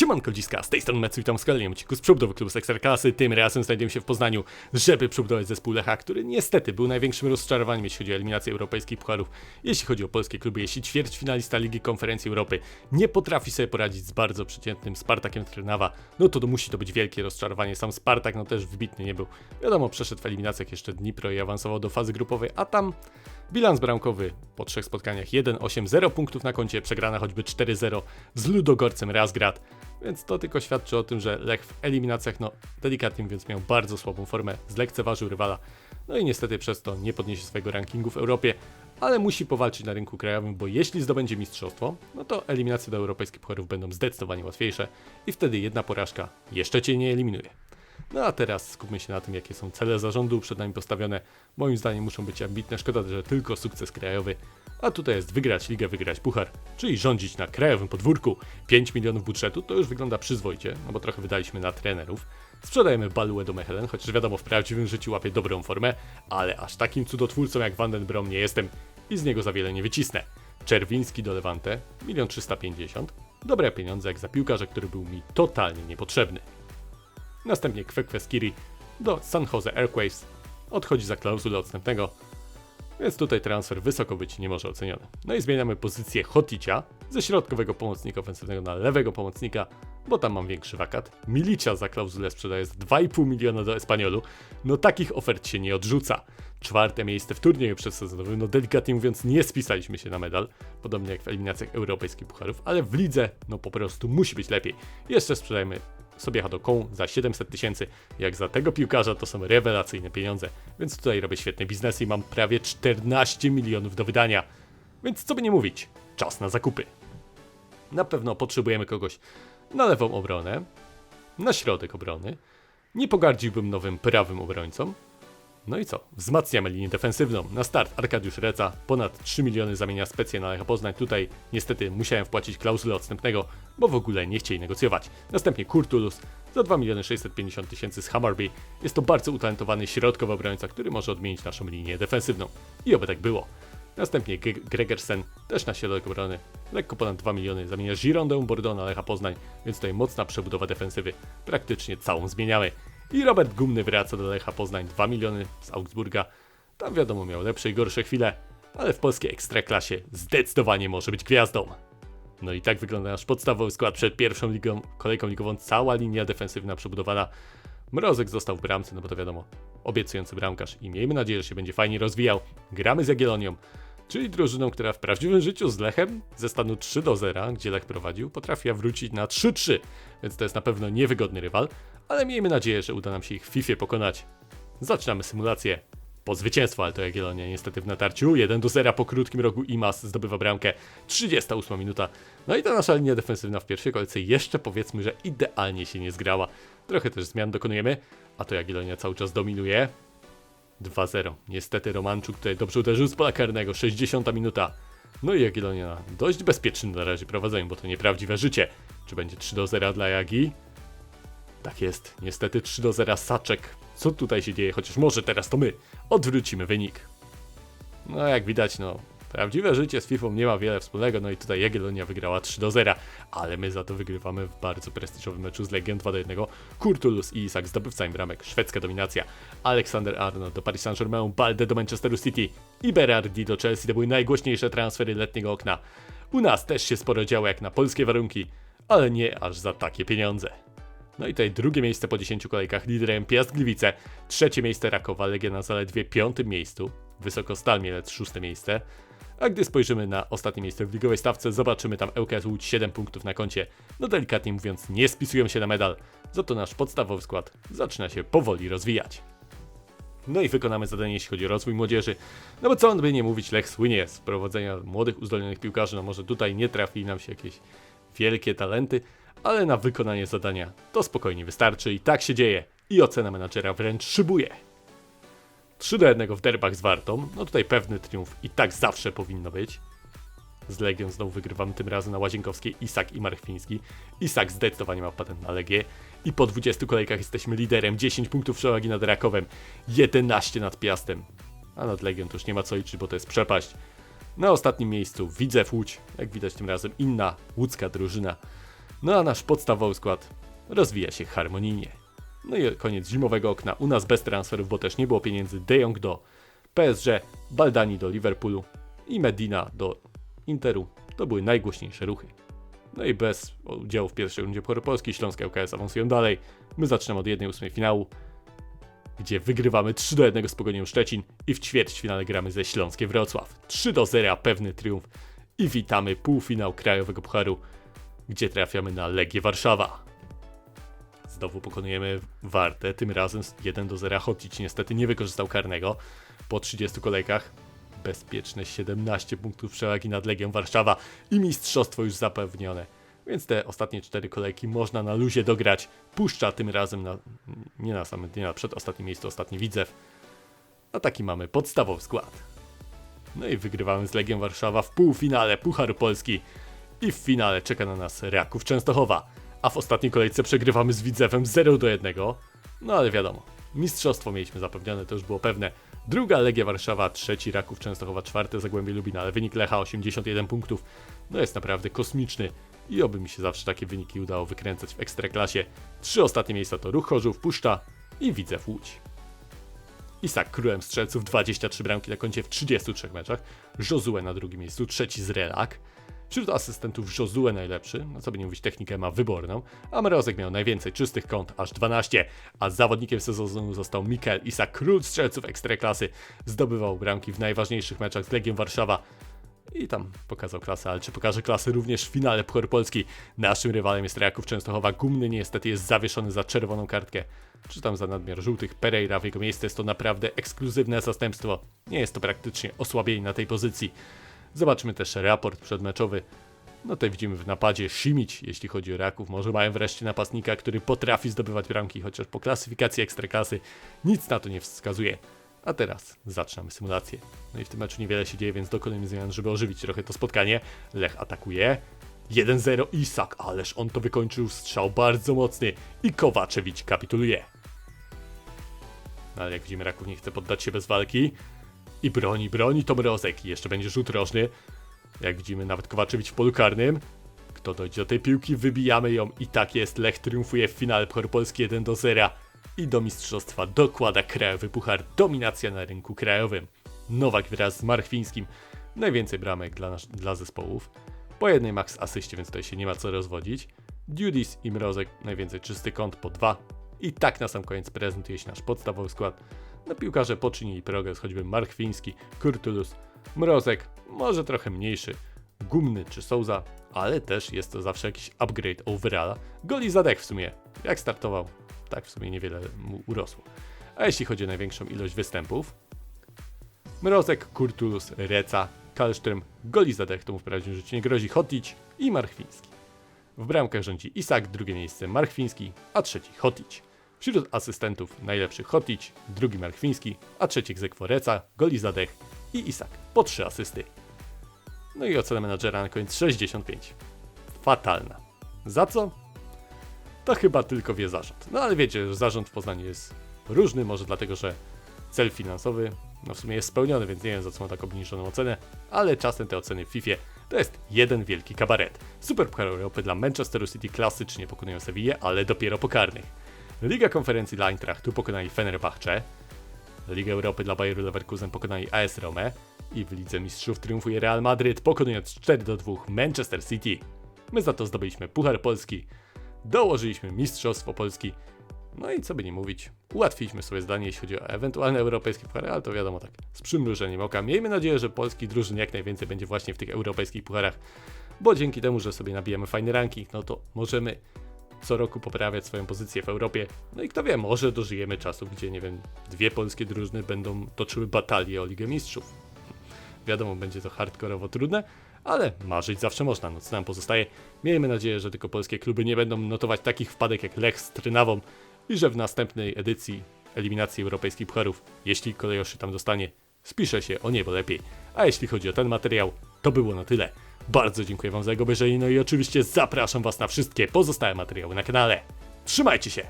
Siemanko dziska, z tej strony Mecu, witam w kolejnym odcinku z przebudowy klubu z Ekstraklasy. Tym razem znajdujemy się w Poznaniu, żeby przebudować zespół Lecha, który niestety był największym rozczarowaniem, jeśli chodzi o eliminację europejskich pucharów, jeśli chodzi o polskie kluby, jeśli ćwierćfinalista Ligi Konferencji Europy nie potrafi sobie poradzić z bardzo przeciętnym Spartakiem Trnawa, no to, to musi to być wielkie rozczarowanie. Sam Spartak no też wybitny nie był. Wiadomo, przeszedł w eliminacjach jeszcze Dnipro i awansował do fazy grupowej, a tam Bilans bramkowy po trzech spotkaniach 1-8, 0 punktów na koncie, przegrana choćby 4-0 z Ludogorcem Razgrad. Więc to tylko świadczy o tym, że Lech w eliminacjach, no delikatnie mówiąc, miał bardzo słabą formę, zlekceważył rywala. No i niestety przez to nie podniesie swojego rankingu w Europie, ale musi powalczyć na rynku krajowym, bo jeśli zdobędzie mistrzostwo, no to eliminacje do europejskich pucharów będą zdecydowanie łatwiejsze i wtedy jedna porażka jeszcze cię nie eliminuje. No a teraz skupmy się na tym, jakie są cele zarządu przed nami postawione. Moim zdaniem muszą być ambitne, szkoda, że tylko sukces krajowy. A tutaj jest wygrać ligę, wygrać puchar, czyli rządzić na krajowym podwórku. 5 milionów budżetu to już wygląda przyzwoicie, no bo trochę wydaliśmy na trenerów. Sprzedajemy Baluę do Mechelen, chociaż wiadomo w prawdziwym życiu łapie dobrą formę, ale aż takim cudotwórcą jak Vandenbrom nie jestem i z niego za wiele nie wycisnę. Czerwiński do Levante, 1 350 Dobre pieniądze jak za piłkarza, który był mi totalnie niepotrzebny. Następnie Kwekweskiri do San Jose Airways odchodzi za klauzulę odstępnego, więc tutaj transfer wysoko być nie może oceniony. No i zmieniamy pozycję Hoticia ze środkowego pomocnika ofensywnego na lewego pomocnika, bo tam mam większy wakat. Milicia za klauzulę sprzedaje z 2,5 miliona do Espaniolu. No takich ofert się nie odrzuca. Czwarte miejsce w turnieju przedsezonowym, no delikatnie mówiąc nie spisaliśmy się na medal, podobnie jak w eliminacjach europejskich pucharów, ale w lidze no po prostu musi być lepiej. Jeszcze sprzedajemy sobie Hadokon za 700 tysięcy. Jak za tego piłkarza to są rewelacyjne pieniądze, więc tutaj robię świetne biznesy i mam prawie 14 milionów do wydania. Więc co by nie mówić, czas na zakupy. Na pewno potrzebujemy kogoś na lewą obronę, na środek obrony. Nie pogardziłbym nowym prawym obrońcom. No i co? Wzmacniamy linię defensywną. Na start Arkadiusz Reca, ponad 3 miliony zamienia specję na Lecha Poznań. Tutaj niestety musiałem wpłacić klauzulę odstępnego, bo w ogóle nie chcieli negocjować. Następnie Kurtulus za 2 miliony 650 tysięcy z Hammarby. Jest to bardzo utalentowany środkowy obrońca, który może odmienić naszą linię defensywną. I oby tak było. Następnie G Gregersen, też na środek obrony, lekko ponad 2 miliony, zamienia Girondę Bordeaux na Lecha Poznań, więc tutaj mocna przebudowa defensywy, praktycznie całą zmieniamy. I Robert Gumny wraca do Lecha Poznań 2 miliony z Augsburga. Tam wiadomo miał lepsze i gorsze chwile, ale w polskiej ekstraklasie zdecydowanie może być gwiazdą. No i tak wygląda nasz podstawowy skład przed pierwszą ligą, kolejką ligową, cała linia defensywna przebudowana. Mrozek został w bramce, no bo to wiadomo, obiecujący bramkarz i miejmy nadzieję, że się będzie fajnie rozwijał. Gramy z Jagiellonią, czyli drużyną, która w prawdziwym życiu z Lechem ze stanu 3 do 0, gdzie Lech prowadził, potrafiła wrócić na 3-3, więc to jest na pewno niewygodny rywal, ale miejmy nadzieję, że uda nam się ich w FIFA pokonać. Zaczynamy symulację. Po zwycięstwo, ale to Jagiellonia niestety w natarciu. 1 do 0 po krótkim rogu Imas zdobywa bramkę. 38 minuta. No i ta nasza linia defensywna w pierwszej kolejce jeszcze powiedzmy, że idealnie się nie zgrała. Trochę też zmian dokonujemy, a to Jagiellonia cały czas dominuje. 2-0. Niestety Romanczuk tutaj dobrze uderzył z pola karnego. 60 minuta. No i Jagiellonia dość bezpiecznym na razie prowadzeniu, bo to nieprawdziwe życie. Czy będzie 3 do 0 dla Jagi? Tak jest, niestety 3 do 0 Saczek. Co tutaj się dzieje? Chociaż może teraz to my odwrócimy wynik. No jak widać, no prawdziwe życie z FIFA nie ma wiele wspólnego, no i tutaj Jagiellonia wygrała 3 do 0, ale my za to wygrywamy w bardzo prestiżowym meczu z Legią 2 do 1. Kurtulus i Isak zdobywcami bramek, szwedzka dominacja, Aleksander Arnold do Paris Saint-Germain, Balde do Manchesteru City i Berardi do Chelsea to były najgłośniejsze transfery letniego okna. U nas też się sporo działo jak na polskie warunki, ale nie aż za takie pieniądze. No i tutaj drugie miejsce po 10 kolejkach, liderem Piast Gliwice, trzecie miejsce Rakowa, Legia na zaledwie piątym miejscu, Wysoko Stal Mielec szóste miejsce, a gdy spojrzymy na ostatnie miejsce w ligowej stawce, zobaczymy tam ŁKS Łódź 7 punktów na koncie. No delikatnie mówiąc, nie spisują się na medal, za to nasz podstawowy skład zaczyna się powoli rozwijać. No i wykonamy zadanie, jeśli chodzi o rozwój młodzieży. No bo co on by nie mówić, Lech słynie z prowadzenia młodych, uzdolnionych piłkarzy. No może tutaj nie trafi nam się jakieś wielkie talenty, ale na wykonanie zadania to spokojnie wystarczy i tak się dzieje. I ocena menadżera wręcz szybuje. 3 do 1 w derbach z Wartą, no tutaj pewny triumf i tak zawsze powinno być. Z Legią znowu wygrywamy tym razem na Łazienkowskiej Isak i Marchwiński. Isak zdecydowanie ma patent na Legię. I po 20 kolejkach jesteśmy liderem, 10 punktów przewagi nad Rakowem, 11 nad Piastem. A nad Legią to już nie ma co liczyć, bo to jest przepaść. Na ostatnim miejscu Widzew Łódź, jak widać tym razem inna łódzka drużyna. No a nasz podstawowy skład rozwija się harmonijnie. No i koniec zimowego okna. U nas bez transferów, bo też nie było pieniędzy. De Jong do PSG, Baldani do Liverpoolu i Medina do Interu. To były najgłośniejsze ruchy. No i bez udziału w pierwszej rundzie Pucharu Polski, Śląskie LKS awansują dalej. My zaczynamy od 1-8 finału, gdzie wygrywamy 3 do 1 z Pogonią Szczecin i w ćwierćfinale gramy ze Śląskie Wrocław. 3 do 0, pewny triumf i witamy półfinał Krajowego Pucharu, gdzie trafiamy na Legię Warszawa. Znowu pokonujemy Wartę, tym razem z 1 do 0. Chodzić niestety nie wykorzystał karnego po 30 kolejkach. Bezpieczne 17 punktów przewagi nad Legią Warszawa i mistrzostwo już zapewnione. Więc te ostatnie 4 kolejki można na luzie dograć. Puszcza tym razem na, nie na samym, nie na przedostatnim miejscu, ostatni Widzew. A taki mamy podstawowy skład. No i wygrywamy z Legią Warszawa w półfinale Pucharu Polski i w finale czeka na nas Raków Częstochowa. A w ostatniej kolejce przegrywamy z Widzewem 0 do 1. No ale wiadomo, mistrzostwo mieliśmy zapewnione, to już było pewne. Druga Legia Warszawa, trzeci Raków Częstochowa, czwarte Zagłębie Lubin, ale wynik Lecha 81 punktów, no jest naprawdę kosmiczny i oby mi się zawsze takie wyniki udało wykręcać w Ekstraklasie. Trzy ostatnie miejsca to Ruch Chorzów, Puszcza i Widzew Łódź. Isak królem strzelców, 23 bramki na koncie w 33 meczach. Josue na drugim miejscu, trzeci z Relak. Wśród asystentów Josue najlepszy, no co by nie mówić, technikę ma wyborną, a Mrozek miał najwięcej czystych kąt, aż 12, a zawodnikiem sezonu został Mikael Isak, król strzelców ekstraklasy, zdobywał bramki w najważniejszych meczach z Legią Warszawa. I tam pokazał klasę, ale czy pokaże klasę również w finale Puchar Polski? Naszym rywalem jest Raków Częstochowa, Gumny niestety jest zawieszony za czerwoną kartkę, czy tam za nadmiar żółtych, Pereira w jego miejsce jest to naprawdę ekskluzywne zastępstwo, nie jest to praktycznie osłabienie na tej pozycji. Zobaczmy też raport przedmeczowy. No tutaj widzimy w napadzie Simić, jeśli chodzi o Raków. Może mają wreszcie napastnika, który potrafi zdobywać bramki, chociaż po klasyfikacji ekstraklasy nic na to nie wskazuje. A teraz zaczynamy symulację. No i w tym meczu niewiele się dzieje, więc dokonujemy zmian, żeby ożywić trochę to spotkanie. Lech atakuje. 1-0 Isak, ależ on to wykończył strzał bardzo mocny i Kowaczewicz kapituluje. No ale jak widzimy, Raków nie chce poddać się bez walki. I broni, broni to Mrozek. I jeszcze będzie rzut rożny. Jak widzimy, nawet Kowaczewicz w polu karnym. Kto dojdzie do tej piłki, wybijamy ją. I tak jest, Lech triumfuje w finale Pucharu Polski 1 do 0. I do mistrzostwa dokłada krajowy puchar. Dominacja na rynku krajowym. Nowak wraz z Marchwińskim. Najwięcej bramek dla, nasz, dla zespołów. Po jednej max asyście, więc tutaj się nie ma co rozwodzić. Dudis i Mrozek najwięcej czysty kąt po dwa. I tak na sam koniec prezentuje się nasz podstawowy skład. No piłkarze poczynili progres, choćby Markwiński, Kurtulus, Mrozek, może trochę mniejszy, Gumny czy Souza, ale też jest to zawsze jakiś upgrade overalla. Goli zadech w sumie, jak startował, tak w sumie niewiele mu urosło. A jeśli chodzi o największą ilość występów, Mrozek, Kurtulus, Reca, Kalsztrym, Goli zadech to mu w prawdziwym życiu nie grozi, Hotić i Marchwiński. W bramkach rządzi Isak, drugie miejsce Marchwiński, a trzeci Hotić. Wśród asystentów najlepszy Hotić, drugi Marchwiński, a trzeci Gzekworeca, Goli Zadech i Isak. Po trzy asysty. No i ocena menadżera na koniec 65. Fatalna. Za co? To chyba tylko wie zarząd. No ale wiecie, że zarząd w Poznaniu jest różny, może dlatego, że cel finansowy no w sumie jest spełniony, więc nie wiem za co ma tak obniżoną ocenę, ale czasem te oceny w FIFA to jest jeden wielki kabaret. Super Puchar Europy dla Manchesteru City klasycznie pokonują Sevillę, ale dopiero po karnych. Liga Konferencji dla Eintrachtu pokonali Fenerbahce. Liga Europy dla Bayeru Leverkusen pokonali AS Rome. I w Lidze Mistrzów triumfuje Real Madryt, pokonując 4 do 2 Manchester City. My za to zdobyliśmy Puchar Polski, dołożyliśmy Mistrzostwo Polski. No i co by nie mówić, ułatwiliśmy sobie zdanie, jeśli chodzi o ewentualne europejskie puchary, ale to wiadomo tak, z przymrużeniem oka. Miejmy nadzieję, że polski drużyn jak najwięcej będzie właśnie w tych europejskich pucharach, bo dzięki temu, że sobie nabijemy fajny ranking, no to możemy co roku poprawiać swoją pozycję w Europie. No i kto wie, może dożyjemy czasu, gdzie nie wiem, dwie polskie drużyny będą toczyły batalie o Ligę Mistrzów. Wiadomo, będzie to hardkorowo trudne, ale marzyć zawsze można, no co nam pozostaje. Miejmy nadzieję, że tylko polskie kluby nie będą notować takich wpadek jak Lech z Trynawą i że w następnej edycji eliminacji europejskich pucharów, jeśli kolejoszy tam dostanie, spisze się o niebo lepiej. A jeśli chodzi o ten materiał, to było na tyle. Bardzo dziękuję Wam za jego obejrzenie, no i oczywiście zapraszam Was na wszystkie pozostałe materiały na kanale. Trzymajcie się!